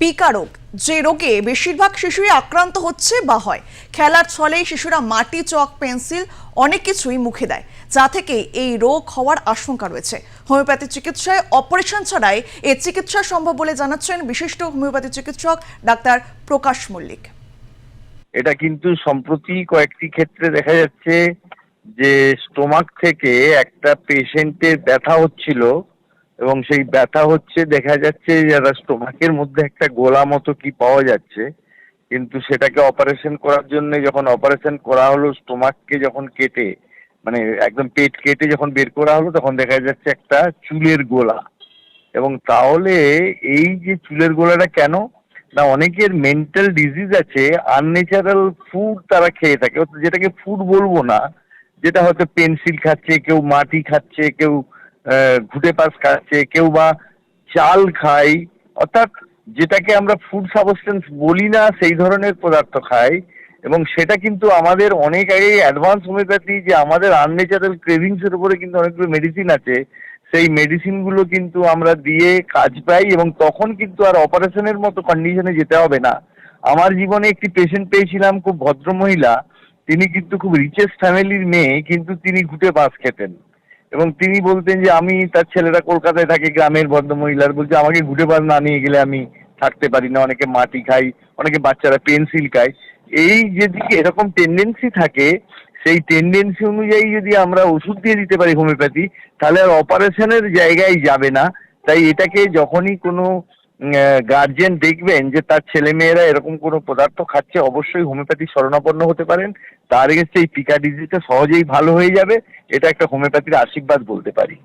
পিকারোগ যে রোগে বেশিরভাগ শিশুই আক্রান্ত হচ্ছে বা হয়। খেলার ছলেই শিশুরা মাটি, চক, পেন্সিল অনেক কিছুই মুখে দেয়, যা থেকে এই রোগ হওয়ার আশঙ্কা রয়েছে। হোমিওপ্যাথি চিকিৎসায় অপারেশন ছাড়াই এর চিকিৎসা সম্ভব বলে জানাচ্ছেন বিশিষ্ট হোমিওপ্যাথি চিকিৎসক ডাক্তার প্রকাশ মল্লিক। এটা কিন্তু সম্প্রতি কয়েকটি ক্ষেত্রে দেখা যাচ্ছে যে, স্টোমাক থেকে একটা পেশেন্টের ব্যথা হচ্ছিল এবং সেই ব্যথা হচ্ছে, দেখা যাচ্ছে যারা স্টোমাকের মধ্যে একটা গোলা মতো কি পাওয়া যাচ্ছে। কিন্তু সেটাকে অপারেশন করার জন্য যখন অপারেশন করা হলো, স্টোমাককে যখন কেটে মানে একদম পেট কেটে যখন বের করা হলো, তখন দেখা যাচ্ছে একটা চুলের গোলা। এবং তাহলে এই যে চুলের গোলাটা কেন? না, অনেকের মেন্টাল ডিজিজ আছে আননেচারাল ফুড তারা খেয়ে থাকে। যেটাকে ফুড বলব না, যেটা হয়তো পেন্সিল খাচ্ছে, কেউ মাটি খাচ্ছে, কেউ ঘুটে পাস খাচ্ছে, কেউ বা চাল খায়, অর্থাৎ যেটাকে আমরা ফুড সাবস্টেন্স বলি না, সেই ধরনের পদার্থ খাই এবং সেটা কিন্তু আমাদের অনেক আগে অ্যাডভান্স হোমিওপ্যাথি যে আমাদের আননেচারাল ক্রেভিংসের উপরে কিন্তু অনেকগুলো মেডিসিন আছে। সেই মেডিসিনগুলো কিন্তু আমরা দিয়ে কাজ পাই এবং তখন কিন্তু আর অপারেশনের মতো কন্ডিশনে যেতে হবে না। আমার জীবনে একটি পেশেন্ট পেয়েছিলাম, খুব ভদ্র মহিলা তিনি কিন্তু খুব রিচেস্ট ফ্যামিলির মেয়ে, কিন্তু তিনি ঘুটে বাস খেতেন। এবং তিনি বলতেন যে, আমি তার ছেলেরা কলকাতায় থাকে, গ্রামের ভদ্রমহিলার। বলছে, আমাকে ঘুরে বাস না নিয়ে গেলে আমি থাকতে পারি না। অনেকে মাটি খাই, অনেকে বাচ্চারা পেন্সিল খায়। এই যেদিকে এরকম টেন্ডেন্সি থাকে, সেই টেন্ডেন্সি অনুযায়ী যদি আমরা ওষুধ দিয়ে দিতে পারি হোমিওপ্যাথি, তাহলে আর অপারেশনের জায়গায় যাবে না। তাই এটাকে যখনই কোনো গার্জেন দেখবেন যে তার ছেলে মেয়েরা এরকম কোনো পদার্থ খাচ্ছে, অবশ্যই হোমিওপ্যাথি শরণাপন্ন হতে পারেন। তার এগেন্সে এই পিকা ডিজিজটা সহজেই ভালো হয়ে যাবে। এটা একটা হোমিওপ্যাথির আশীর্বাদ বলতে পারি।